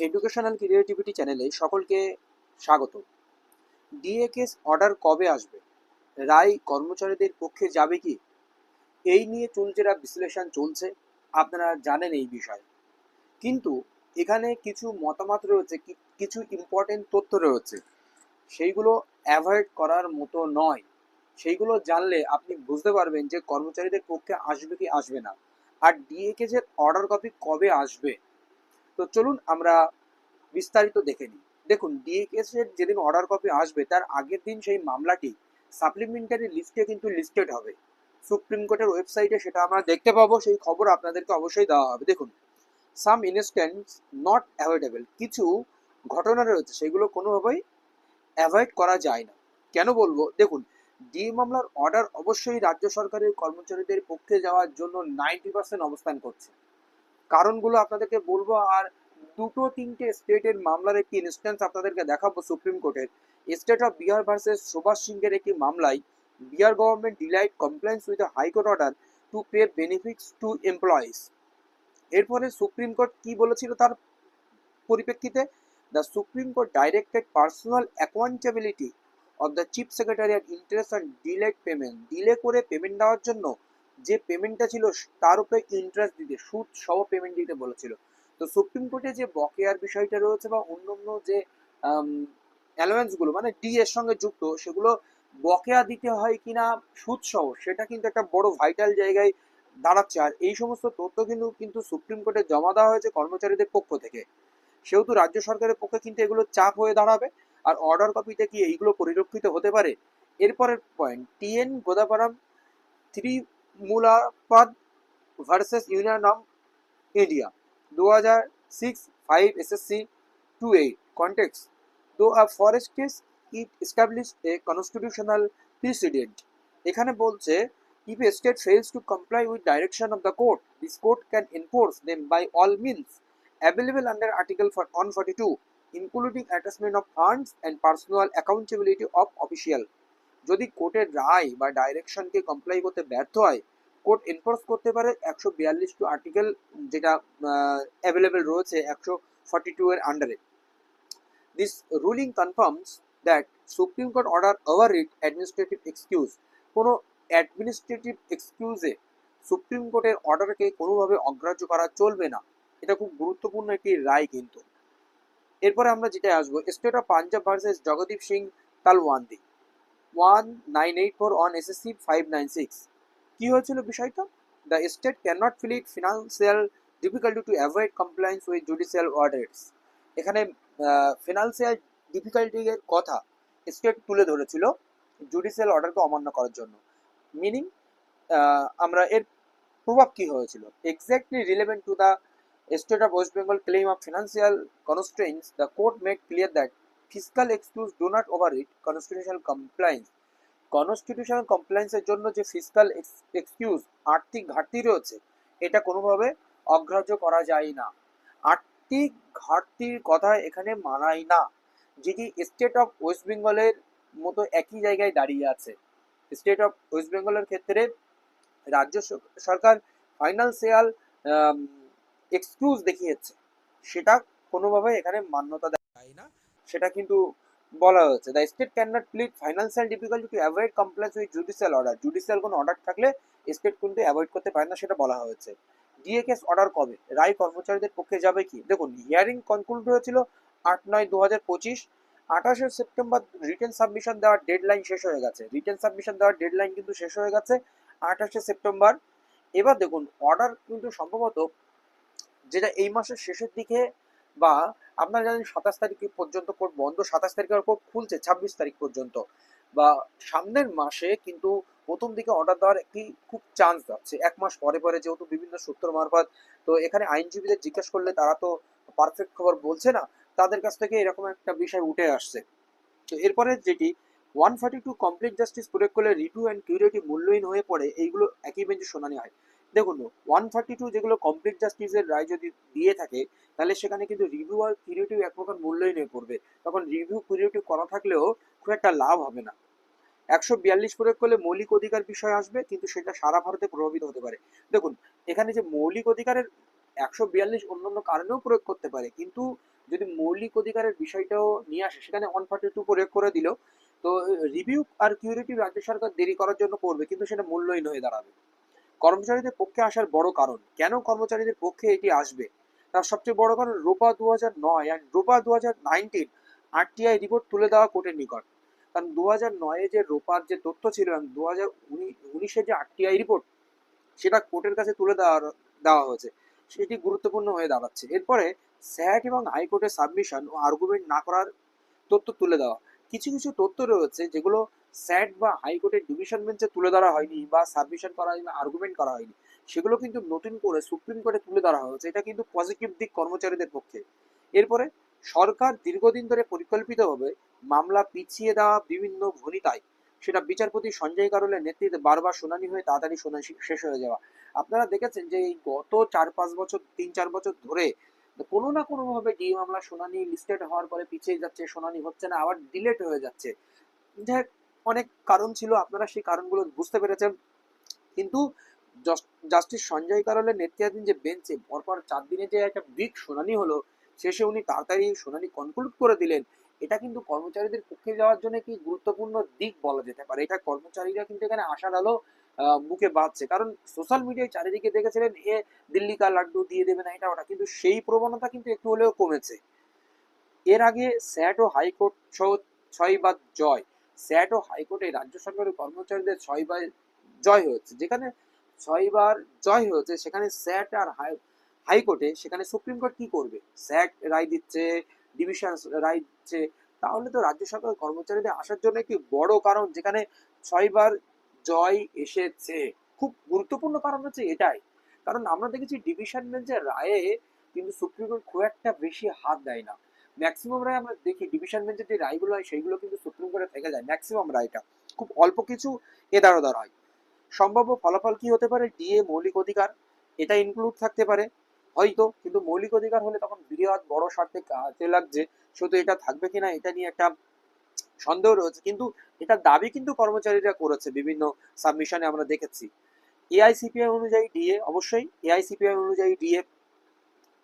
Educational creativity চ্যানেলে সকলকে স্বাগত ডিএ কেস অর্ডার কবে আসবে? রায় কর্মচারীদের পক্ষে যাবে কি? এই নিয়ে চুলচেরা বিশ্লেষণ চলছে, আপনারা জানেন এই বিষয়ে। কিন্তু এখানে কিছু মতামত রয়েছে কিছু ইম্পর্টেন্ট তথ্য রয়েছে। সেইগুলো অ্যাভয়েড করার মতো নয়। সেইগুলো জানলে আপনি বুঝতে পারবেন যে কর্মচারীদের পক্ষে আসবে কি আসবে না। আর ডিএ কেসের অর্ডার কপি কবে আসবে? তো চলুন আমরা বিস্তারিত দেখে নিই। দেখুন ডিএকেএস এর যেদিন অর্ডার কপি আসবে, তার আগের দিন সেই মামলাটি সাপ্লিমেন্টারি লিস্টে কিন্তু লিস্টেড হবে। সুপ্রিম কোর্টের ওয়েবসাইটে সেটা আমরা দেখতে পাবো, সেই খবর আপনাদেরকে অবশ্যই দেওয়া হবে। দেখুন সাম ইনস্ট্যান্স নট অ্যাভয়েডেবল কিছু ঘটনা রয়েছে, সেগুলো কোনোভাবেই অ্যাভয়েড করা যায় না। কেন বলব? দেখুন ডি মামলার অর্ডার অবশ্যই রাজ্য সরকারের কর্মচারীদের পক্ষে যাওয়ার জন্য নাইনটি পার্সেন্ট অবস্থান করছে। কারণগুলো আপনাদেরকে বলব, আর দুটো তিনটে স্টেটের মামলার একটি ইনস্ট্যান্স আপনাদেরকে দেখাবো সুপ্রিম কোর্টের। State of Bihar versus Subhash সিংয়ের একটি মামলায় Bihar government delayed compliance with high court order to pay benefits to employees এরপরে সুপ্রিম কোর্ট কি বলেছিল তার পরিপ্রেক্ষিতে? The supreme court directed personal accountability of the chief secretary and interest and delayed payment delay করে payment দেওয়ার জন্য যে পেমেন্টটা ছিল তার উপরে ইন্টারেস্ট দিতে, সুদ সহ পেমেন্ট দিতে বলেছিল। তো সুপ্রিম কোর্টে যে বকেয়ার বিষয়টা রয়েছে বা অন্যান্য যে অ্যালোয়েন্সগুলো মানে ডি এর সঙ্গে যুক্ত, সেগুলো বকেয়া দিতে হয় কিনা, সুদ সহ, সেটা কিন্তু একটা বড় ভাইটাল জায়গায় দাঁড়াচ্ছে। আর এই সমস্ত তথ্য কিন্তু কিন্তু সুপ্রিম কোর্টে জমা দেওয়া হয়েছে কর্মচারীদের পক্ষ থেকে। সেহেতু রাজ্য সরকারের পক্ষে কিন্তু এগুলো চাপ হয়ে দাঁড়াবে। আর অর্ডার কপিতে কি এইগুলো পরিলক্ষিত হতে পারে? এরপরের point TN Godavarman Thirumulpad versus union of India দু হাজার six five SSC two eight context though a forest it establish a constitutional precedent এখানে বলছে if a fails to comply with direction of the court this court can enforce them by all means available under article for one forty two including attachment of funds and personal accountability of official যদি কোর্টের রায় বা ডাইরেকশনকে comply করতে ব্যর্থ হয়, court enforce করতে পারে একশো বিয়াল্লিশ টু আর্টিকেল যেটা অ্যাভেলেবেল রয়েছে একশো ফর্টি টু এর আন্ডারে this ruling confirms that supreme court order over writ administrative excuse কোনো অ্যাডমিনিস্ট্রেটিভ এক্সকিউজে সুপ্রিম কোর্টের অর্ডারকে কোনোভাবে অগ্রাহ্য করা চলবে না। এটা খুব গুরুত্বপূর্ণ একটি রায় কিন্তু। এরপরে আমরা যেটা আসব state of Punjab versus Jagdeep Singh Talwandi one nine eight four SSC five nine হয়েছিল বিষয়টা? The state can not fill it financial difficulty to avoid compliance with judicial orders এখানে ফিনান্সিয়াল ডিফিকাল্টির কথা স্টেট তুলে ধরেছিল জুডিশিয়াল অর্ডারকে অমান্য করার জন্য। মিনিং আমরা এর প্রভাব কি হয়েছিল? Exactly relevant to the state of West Bengal claim of financial constraints the court made clear that physical excuse do not override constitutional compliance constitutional কমপ্লায়েন্সের জন্য যে ফিজিক্যাল এক্সকিউজ আর্থিক ঘাটতি রয়েছে, এটা কোনোভাবে অগ্রাহ্য করা যায় না। আর্থিক ঘাটতির কথা এখানে মানায় না, যেটি স্টেট অফ ওয়েস্ট বেঙ্গলের মতো একই জায়গায় দাঁড়িয়ে আছে। স্টেট অফ ওয়েস্ট বেঙ্গলের ক্ষেত্রে রাজ্য সরকার ফাইন্যান্সিয়াল এক্সকিউজ দেখিয়েছে, সেটা কোনোভাবে এখানে মান্যতা সেটা কিন্তু বলা হয়েছে। The state can not plead financial difficulty to avoid compliance with judicial order judicial কোনো অর্ডার থাকলে স্টেট কিন্তু অ্যাভয়েড করতে পারে না সেটা বলা হয়েছে। ডিএ কেস অর্ডার কবে? রায় কর্মচারীদের পক্ষে যাবে কি? দেখুন হিয়ারিং কনক্লুড হয়েছিল আট নয় দু হাজার পঁচিশ। আঠাশে সেপ্টেম্বর রিটেন সাবমিশন দেওয়ার ডেডলাইন শেষ হয়ে গেছে। রিটেন সাবমিশন দেওয়ার ডেডলাইন কিন্তু শেষ হয়ে গেছে আঠাশে সেপ্টেম্বর। এবার দেখুন অর্ডার কিন্তু সম্ভবত যেটা এই মাসের শেষের দিকে বা আপনারা জানেন সাতাশ তারিখ পর্যন্ত কোর্ট বন্ধ, সাতাশ তারিখের কোর্ট খুলছে ছাব্বিশ তারিখ পর্যন্ত। বা সামনের মাসে কিন্তু প্রথম দিকে অর্ডার দেওয়ার একটি খুব চান্স যাচ্ছে। এক মাস পরে পরে যেহেতু বিভিন্ন সূত্র মারফত, তো এখানে আইনজীবীদের জিজ্ঞেস করলে তারা তো পারফেক্ট খবর বলছে না, তাদের কাছ থেকে এরকম একটা বিষয় উঠে আসছে। তো এরপরে যেটি one forty two complete justice প্রয়োগ করলে রিভিউ অ্যান্ড কিউরিটি মূল্যহীন হয়ে পড়ে, এইগুলো একই বেঞ্চে শুনানি হয়। দেখুন ওয়ান থার্টি টু যেগুলো কমপ্লিট জাস্টিসের রায় যদি দিয়ে থাকে, তাহলে সেখানে কিন্তু রিভিউ আর কিউরিটিভ এক প্রকার মূল্যহীন হয়ে পড়বে। তখন রিভিউ কিউরিটিভ করা থাকলেও খুব একটা লাভ হবে না। একশো বিয়াল্লিশ প্রয়োগ করলে মৌলিক অধিকার বিষয় আসবে, কিন্তু সেটা সারা ভারতে প্রভাবিত হতে পারে। দেখুন, এখানে যে মৌলিক অধিকারের একশো বিয়াল্লিশ অন্যান্য কারণেও প্রয়োগ করতে পারে, কিন্তু যদি মৌলিক অধিকারের বিষয়টাও নিয়ে আসে, সেখানে ওয়ান ফর্টি টু প্রয়োগ করে দিল, তো রিভিউ আর কিউরিটিভ রাজ্য সরকার দেরি করার জন্য করবে, কিন্তু সেটা মূল্যহীন হয়ে দাঁড়াবে। কর্মচারীদের পক্ষে আসার বড় কারণ। কেন কর্মচারীদের পক্ষে এটি আসবে? তার সবচেয়ে বড় কারণ রোপা দু হাজার নয় অ্যান্ড রোপা দু হাজার নাইনটিন আরটিআই রিপোর্ট তুলে দেওয়া কোর্টের নিকট। কারণ দু হাজার নয়ে যে রোপার যে তথ্য ছিল এবং দু হাজার উনিশে যে আরটিআই রিপোর্ট সেটা কোর্টের কাছে তুলে দেওয়া দেওয়া হয়েছে। সেটি গুরুত্বপূর্ণ হয়ে দাঁড়াচ্ছে। এরপরে স্যাট এবং হাইকোর্টের সাবমিশন ও আর্গুমেন্ট না করার তথ্য তুলে দেওয়া। কিছু কিছু তথ্য রয়েছে যেগুলো স্যাট বা হাইকোর্টের ডিভিশন বেঞ্চে তুলে ধরা হয়নি বা সাবমিশন করা হয়নি আর্গুমেন্ট করা হয়নি, সেগুলো কিন্তু নতুন করে সুপ্রিম কোর্টে তুলে ধরা হয়েছে। এটা কিন্তু পজিটিভ দিক কর্মচারীদের পক্ষে। এরপরে সরকার দীর্ঘদিন ধরে পরিকল্পিতভাবে মামলা পিছিয়ে দেওয়া বিভিন্ন ভনিতায়, সেটা বিচারপতি সঞ্জয় কারোলের নেতৃত্বে বারবার শুনানি হয়ে তাড়াতাড়ি শুনানি শেষ হয়ে যাওয়া। আপনারা দেখেছেন যে এই গত চার পাঁচ বছর তিন চার বছর ধরে কোনো না কোনো ভাবে ডিএ মামলা শুনানি লিস্টেড হওয়ার পরে পিছিয়ে যাচ্ছে, শুনানি হচ্ছে না, আবার ডিলেট হয়ে যাচ্ছে। যাই অনেক কারণ ছিল, আপনারা সেই কারণগুলো বুঝতে পেরেছেন। কিন্তু জাস্টিস সঞ্জয় কারলের নেতৃত্বাধীন যে বেঞ্চে পরপর চার দিনে যে একটা বিগ শুনানি হলো, শেষে উনি তাড়াতাড়ি শুনানি কনক্লুড করে দিলেন। এটা কিন্তু কর্মচারীদের পক্ষে যাওয়ার জন্য কি গুরুত্বপূর্ণ দিক বলা যেতে পারে? এটা কর্মচারীরা কিন্তু এখানে আশার আলো মুখে বাঁধছে। কারণ সোশ্যাল মিডিয়ায় চারিদিকে দেখেছিলেন, এ দিল্লি কা লাড্ডু দিয়ে দেবে না, এটা ওটা। কিন্তু সেই প্রবণতা কিন্তু একটু হলেও কমেছে। এর আগে স্যাট ও হাইকোর্ট সহ ছয় বা জয়। স্যাট ও হাইকোর্টে রাজ্য সরকারের কর্মচারীদের ছয় বার জয় হয়েছে। যেখানে ছয়বার জয় হয়েছে, সেখানে স্যাট আর হাই, হাইকোর্টে সেখানে সুপ্রিম কোর্ট কি করবে? স্যাট রায় দিচ্ছে ডিভিশন রায় দিচ্ছে। তাহলে তো রাজ্য সরকারের কর্মচারীদের আসার জন্য একটি বড় কারণ, যেখানে ছয়বার জয় এসেছে। খুব গুরুত্বপূর্ণ কারণ হচ্ছে এটাই। কারণ আমরা দেখেছি ডিভিশন বেঞ্চের রায়ে কিন্তু সুপ্রিম কোর্ট খুব একটা বেশি হাত দেয় না। ম্যাক্সিমাম রায় আমরা দেখি ডিভিশন বেঞ্চের যে রায়গুলো হয়, সেইগুলো কিন্তু সুপ্রিম কোর্টে থেকে যায় ম্যাক্সিমাম রায়টা খুব অল্প কিছু এদার ওদার হয়। সম্ভাব্য ফলাফল কি হতে পারে? ডিএ মৌলিক অধিকার, এটা ইনক্লুড থাকতে পারে। হয়তো, কিন্তু মৌলিক অধিকার হলে তখন বৃহৎ, বড় স্বার্থে কাজে লাগছে। শুধু এটা থাকবে কিনা এটা নিয়ে একটা সন্দেহ রয়েছে। কিন্তু এটা দাবি কিন্তু কর্মচারীরা করেছে, বিভিন্ন সাবমিশনে আমরা দেখেছি। এআইসিপিআই অনুযায়ী ডিএ অবশ্যই এআইসিপিআই অনুযায়ী ডিএ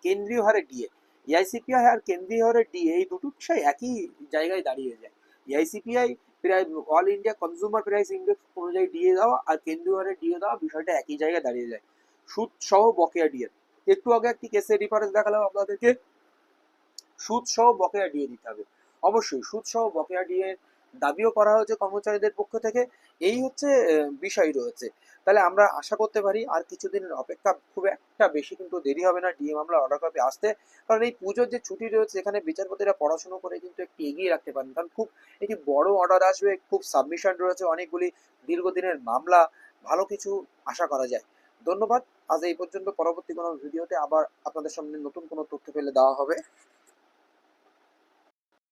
কেন্দ্রীয় হারে ডিএ এআইসিপিআই আর কেন্দ্রীয় ডি, এই দুটো বিষয় একই জায়গায় দাঁড়িয়ে যায়। এআইসিপিআই প্রায় all India consumer price index অনুযায়ী ডিএ দেওয়া আর কেন্দ্রীয় হারে ডিএ দেওয়া বিষয়টা একই জায়গায় দাঁড়িয়ে যায়। সুদ সহ বকেয়া ডিএ একটু আগে একটি কেসের রেফারেন্স দেখালাম আপনাদেরকে। সুদ সহ বকেয়া ডিএ দিতে হবে। অবশ্যই সুদ সহ বকেয়া ডিএ দাবিও করা হয়েছে কর্মচারীদের পক্ষ থেকে। এই হচ্ছে বিষয় রয়েছে। তাহলে আমরা আশা করতে পারি আর কিছুদিনের অপেক্ষা খুব একটা বেশি কিন্তু দেরি হবে না ডিএ মামলা অর্ডার কপি আসতে। কারণ এই পুজোর যে ছুটি রয়েছে, এখানে বিচারপতিরা পড়াশোনা করে কিন্তু একটু এগিয়ে রাখতে পারেন। কারণ খুব একটি বড় অর্ডার আসবে, খুব সাবমিশন রয়েছে অনেকগুলি দীর্ঘদিনের মামলা, ভালো কিছু আশা করা যায়। ধন্যবাদ। আজ এই পর্যন্ত। পরবর্তী কোনো ভিডিওতে আবার আপনাদের সামনে নতুন কোনো তথ্য পেলে দেওয়া হবে।